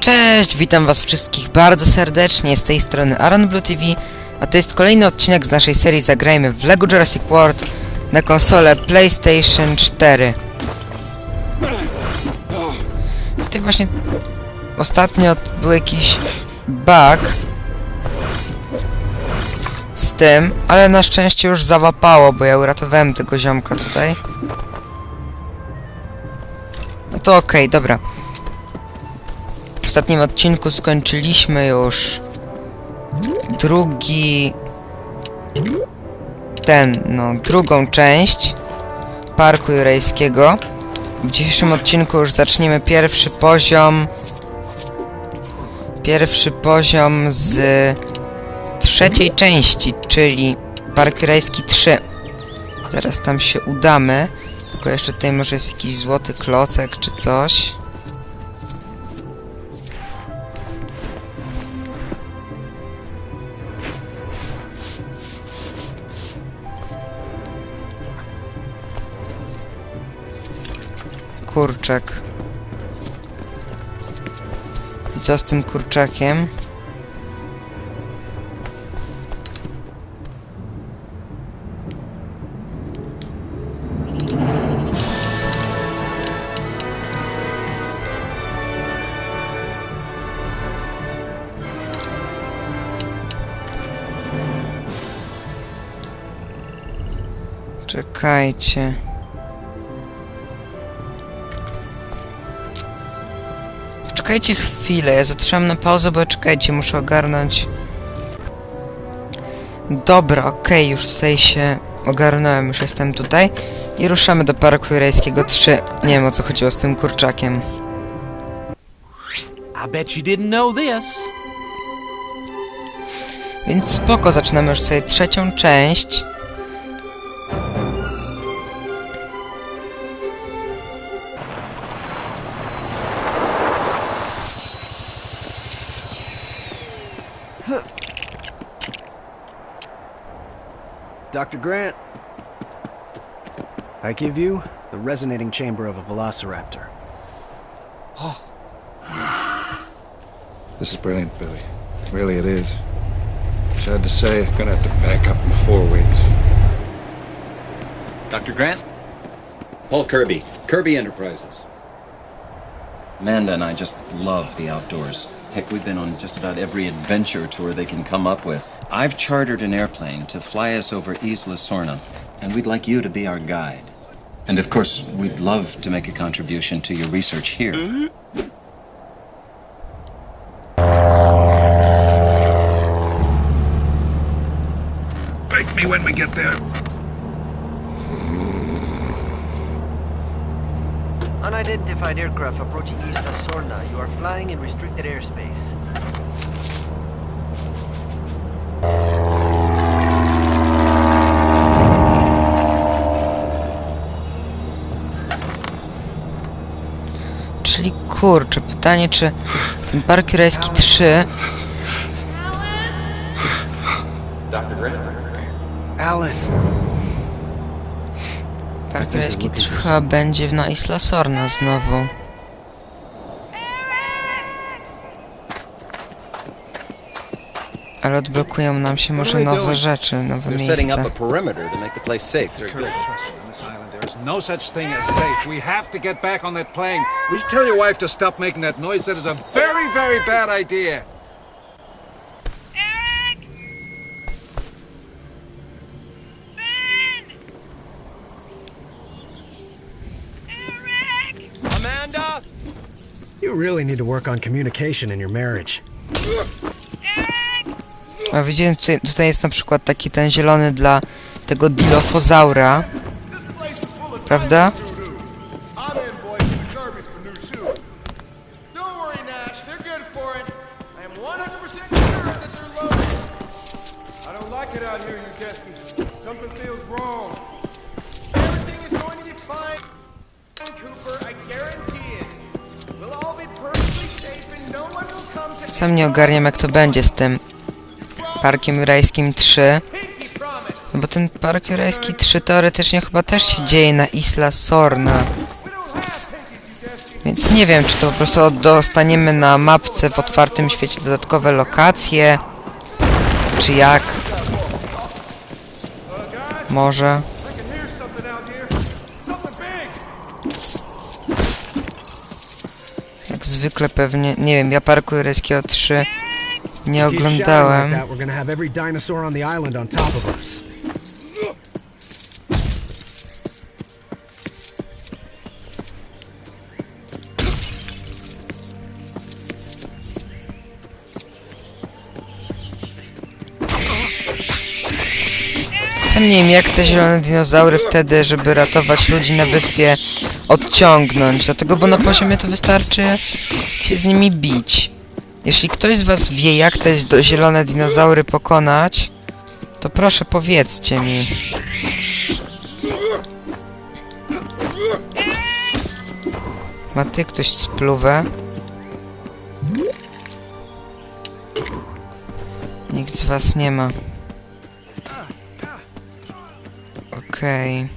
Cześć, witam was wszystkich bardzo serdecznie, z tej strony Aaron Blue TV, a to jest kolejny odcinek z naszej serii Zagrajmy w LEGO Jurassic World na konsolę PlayStation 4. Tutaj właśnie ostatnio był jakiś bug z tym, ale na szczęście już załapało, bo ja uratowałem tego ziomka tutaj. No to okej, dobra. Ostatnim odcinku skończyliśmy już drugi ten, no, drugą część parku jurejskiego. W dzisiejszym odcinku już zaczniemy pierwszy poziom pierwszy poziom z trzeciej części, czyli Park Jurajski 3. Zaraz tam się udamy. Tylko jeszcze tutaj może jest jakiś złoty klocek czy coś. Kurczak. I co z tym kurczakiem? Czekajcie. Czekajcie chwilę, ja zatrzymam na pauzę, bo czekajcie, muszę ogarnąć. Dobra, okej, już tutaj się ogarnąłem, już jestem tutaj. I ruszamy do Parku Jurajskiego 3. Nie wiem o co chodziło z tym kurczakiem. I bet you didn't know this. Więc spoko, zaczynamy już sobie trzecią część. Dr. Grant, I give you the resonating chamber of a velociraptor. Oh. This is brilliant, Billy. Really, it is. Sad to say, I'm gonna have to back up in four weeks. Dr. Grant? Paul Kirby, Kirby Enterprises. Amanda and I just love the outdoors. Heck, we've been on just about every adventure tour they can come up with. I've chartered an airplane to fly us over Isla Sorna, and we'd like you to be our guide. And of course, we'd love to make a contribution to your research here. Bake me when we get there. Unidentified aircraft approaching Isla Sorna. You are flying in restricted airspace. Kurczę, pytanie czy ten Park Jurajski 3 Alan! Park Jurajski 3 chyba będzie na Isla Sorna znowu. Ale odblokują nam się może nowe rzeczy, nowe miejsca. No such thing as safe. We have to get back on that plane. Will you tell your wife to stop making that noise? That is a very, very bad idea. Amanda! You really need to work on communication in your marriage. A widziałem, tutaj, tutaj jest na przykład taki ten zielony dla tego Dilophosaura. Prawda? I'm in, boys, for the Kirby's for new shoes. Don't worry, Nash. They're good for it. I am 100% sure that they're loaded. I don't like it out here, you Keskies. Something feels wrong. Everything is going to be fine, Cooper. I guarantee it. We'll all be perfectly safe and one will come to Sam nie ogarniam jak to będzie z tym Parkiem Jurajskim 3. No bo ten Park Jurajski 3 teoretycznie chyba też się dzieje na Isla Sorna. Więc nie wiem, czy to po prostu dostaniemy na mapce w otwartym świecie dodatkowe lokacje, czy jak. Może. Jak zwykle pewnie, nie wiem, ja Parku Jureckiego 3 nie oglądałem. Wiem, jak te zielone dinozaury wtedy, żeby ratować ludzi na wyspie, odciągnąć. Dlatego, bo na poziomie to wystarczy się z nimi bić. Jeśli ktoś z was wie, jak te zielone dinozaury pokonać, to proszę powiedzcie mi. Ma ty ktoś spluwę? Nikt z was nie ma. Okej.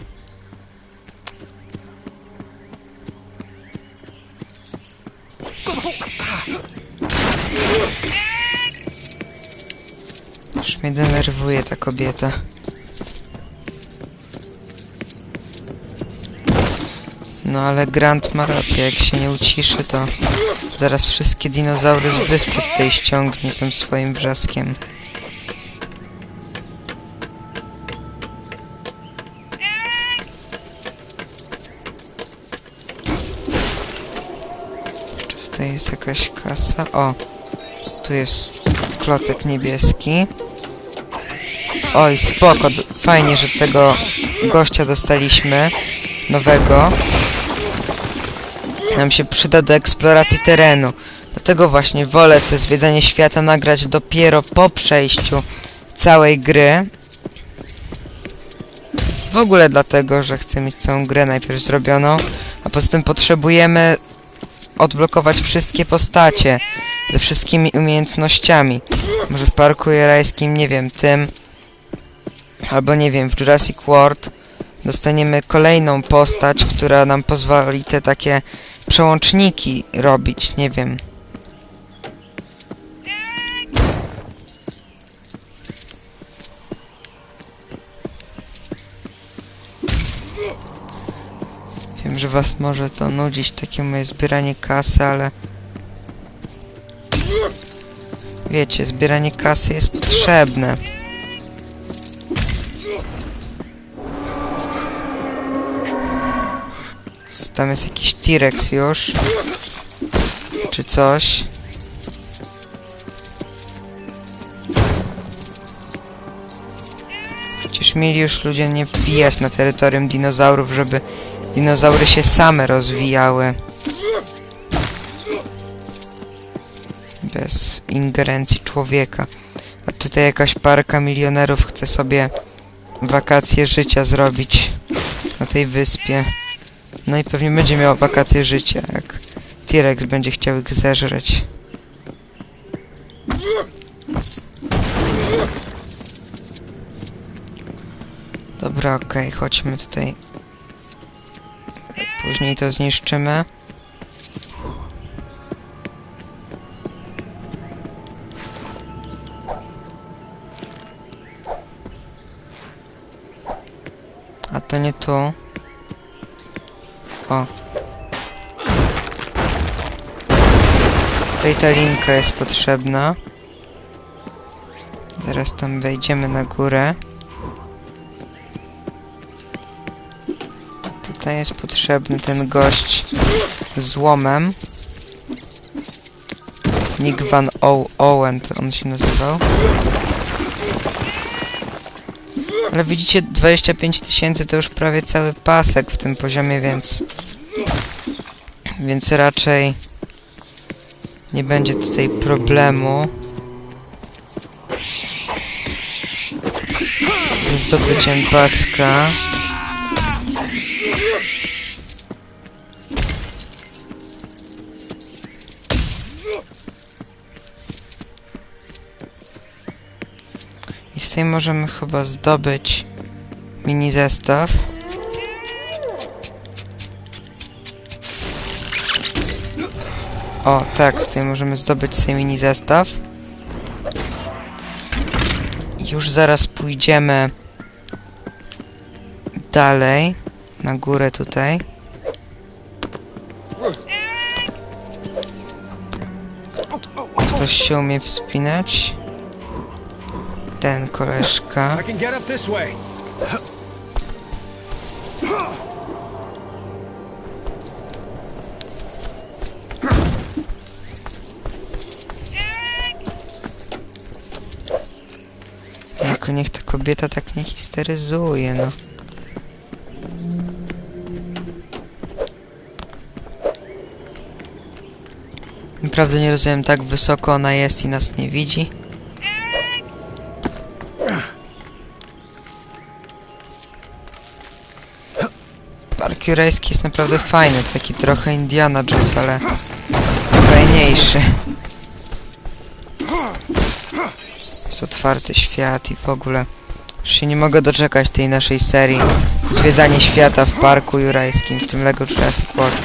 Już mnie denerwuje ta kobieta. No ale Grant ma rację, jak się nie uciszy, to zaraz wszystkie dinozaury z wyspy tutaj ściągnie tym swoim wrzaskiem. Tutaj jest jakaś kasa? O! Tu jest klocek niebieski. Oj, spoko, fajnie, że tego gościa dostaliśmy. Nowego. Nam się przyda do eksploracji terenu. Dlatego właśnie wolę to zwiedzanie świata nagrać dopiero po przejściu całej gry. W ogóle dlatego, że chcę mieć całą grę najpierw zrobioną, a poza tym potrzebujemy odblokować wszystkie postacie ze wszystkimi umiejętnościami. Może w Parku Jurajskim, nie wiem, tym albo nie wiem, w Jurassic World dostaniemy kolejną postać, która nam pozwoli te takie przełączniki robić, nie wiem. Że was może to nudzić, takie moje zbieranie kasy, ale... Wiecie, zbieranie kasy jest potrzebne. Co Tam jest jakiś T-Rex już. Czy coś. Przecież mieli już ludzie nie wbijać na terytorium dinozaurów, żeby dinozaury się same rozwijały. Bez ingerencji człowieka. A tutaj jakaś parka milionerów chce sobie wakacje życia zrobić na tej wyspie. No i pewnie będzie miał wakacje życia, jak T-Rex będzie chciał ich zeżreć. Dobra, okej, chodźmy tutaj. Później to zniszczymy. A to nie tu. O. Tutaj ta linka jest potrzebna. Zaraz tam wejdziemy na górę. Tutaj jest potrzebny ten gość z łomem. Nick Van o Owen to on się nazywał. Ale widzicie, 25 tysięcy to już prawie cały pasek w tym poziomie, więc... Więc raczej... Nie będzie tutaj problemu. Ze zdobyciem paska. Tutaj możemy chyba zdobyć mini zestaw. O, tak, tutaj możemy zdobyć sobie mini zestaw. Już zaraz pójdziemy dalej, na górę tutaj. Ktoś się umie wspinać. Ten koleżka. Tylko niech ta kobieta tak nie histeryzuje, no. Naprawdę nie rozumiem, tak wysoko ona jest i nas nie widzi. Park Jurajski jest naprawdę fajny, to taki trochę Indiana Jones, ale fajniejszy. Jest otwarty świat i w ogóle już się nie mogę doczekać tej naszej serii Zwiedzanie świata w Parku Jurajskim, w tym Lego Jurassic World.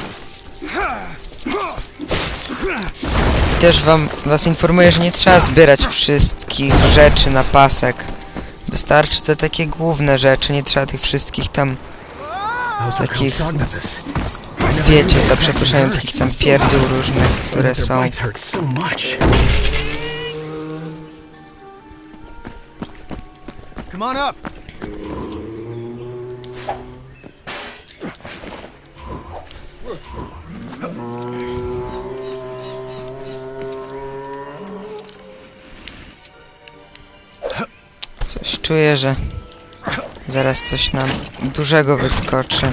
I też wam, was informuję, że nie trzeba zbierać wszystkich rzeczy na pasek. Wystarczy te takie główne rzeczy, nie trzeba tych wszystkich tam, Takich- wiecie, za przeproszeniem, takich tam pierdół różnych, które są. Coś czuję, że zaraz coś nam dużego wyskoczy.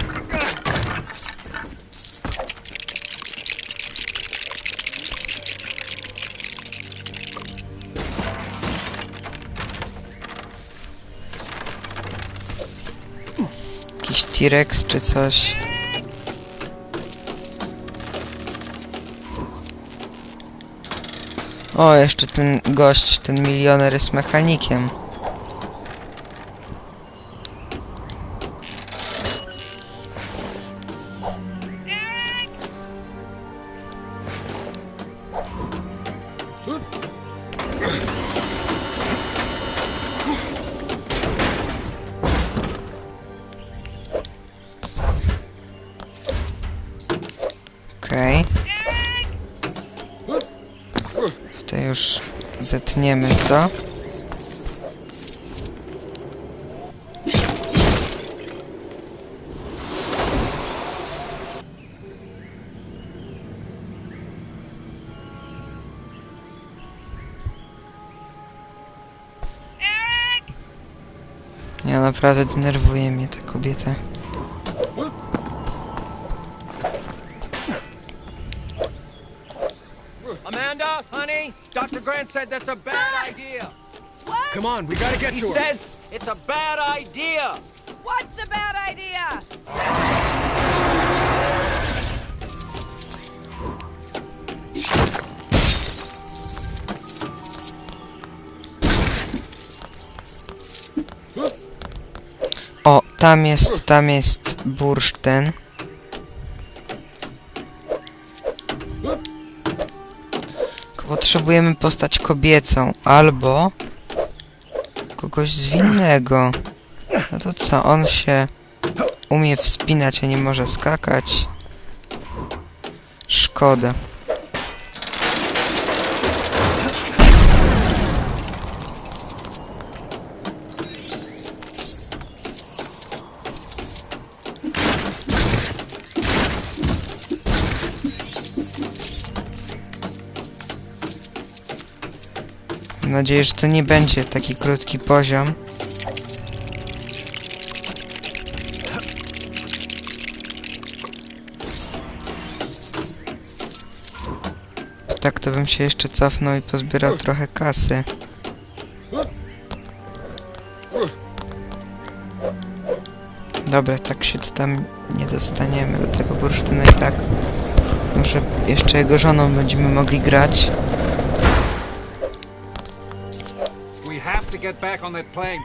Jakiś T-Rex czy coś. O, jeszcze ten gość, ten milioner jest mechanikiem. Tutaj już zetniemy to. Ja naprawdę denerwuje mnie ta kobieta. Said that's a bad idea. Come on, we gotta get He to her. says it's a bad idea. What's a bad idea? O, tam jest, tam jest bursztyn. Potrzebujemy postać kobiecą albo kogoś zwinnego. No to co, on się umie wspinać, a nie może skakać. Szkoda. Nadzieję, że to nie będzie taki krótki poziom. Tak, to bym się jeszcze cofnął i pozbierał trochę kasy. Dobra, tak się to tam nie dostaniemy do tego bursztynu i tak. Może jeszcze jego żoną będziemy mogli grać. Get back on that plane.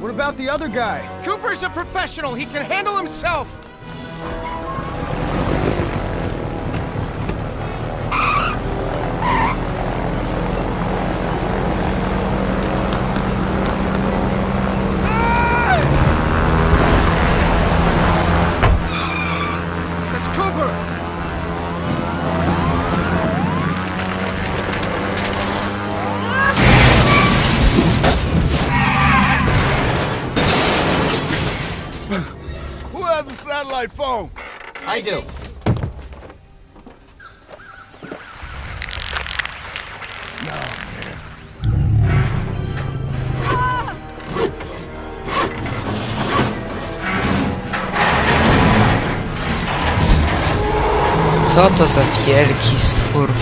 What about the other guy? Cooper's a professional. He can handle himself. I do. Co to za wielki stwór?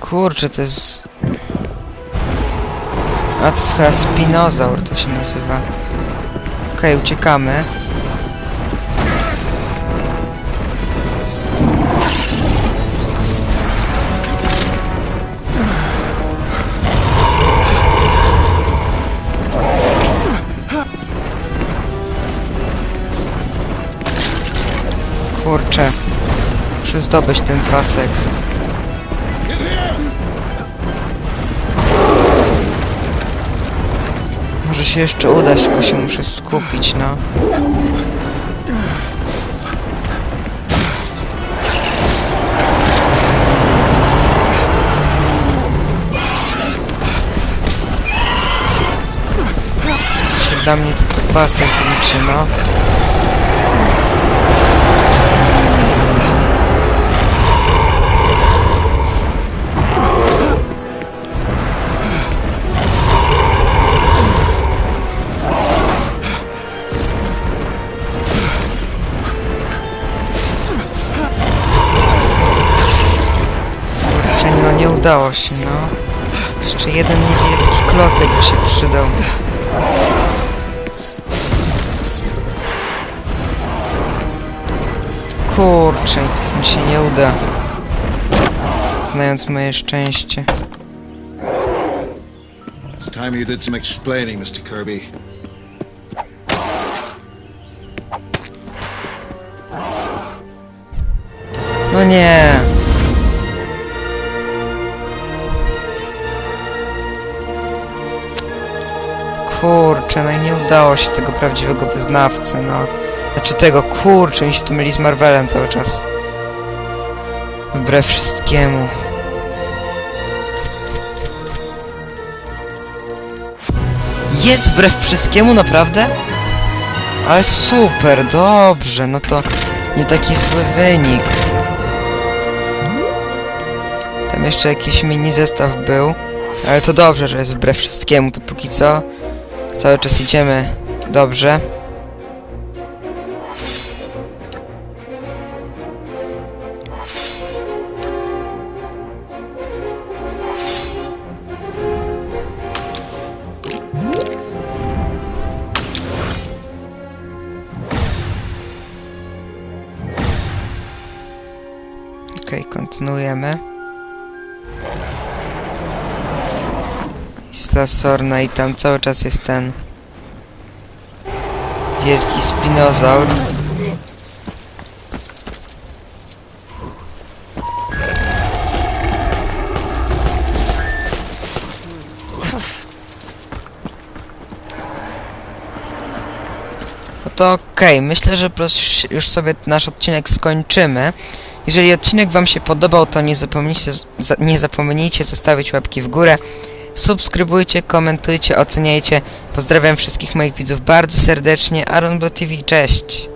Kurczę, to jest... A to jest chyba spinozaur to się nazywa. Okej, uciekamy. Kurczę. Muszę zdobyć ten pasek. Może się jeszcze udać, tylko się muszę skupić, no. Się dla mnie tylko pasek liczy, no. Udało się, no. Jeszcze jeden niebieski klocek by się przydał. Kurczę, mi się nie uda. Znając moje szczęście. It's time you did some explaining, Mr. Kirby. No nie. Kurczę, no i nie udało się tego prawdziwego wyznawcy, no. Znaczy tego, kurczę, mi się tu myli z Marvelem cały czas. Wbrew wszystkiemu. Jest wbrew wszystkiemu, naprawdę? Ale super, dobrze, no to nie taki zły wynik. Tam jeszcze jakiś mini zestaw był. Ale to dobrze, że jest wbrew wszystkiemu, to póki co cały czas idziemy dobrze. Isla Sorna i tam cały czas jest ten wielki spinozaur. No to okej, myślę, że już sobie nasz odcinek skończymy. Jeżeli odcinek Wam się podobał, to nie zapomnijcie, za- nie zapomnijcie zostawić łapki w górę. Subskrybujcie, komentujcie, oceniajcie. Pozdrawiam wszystkich moich widzów bardzo serdecznie. Aaron TV, cześć!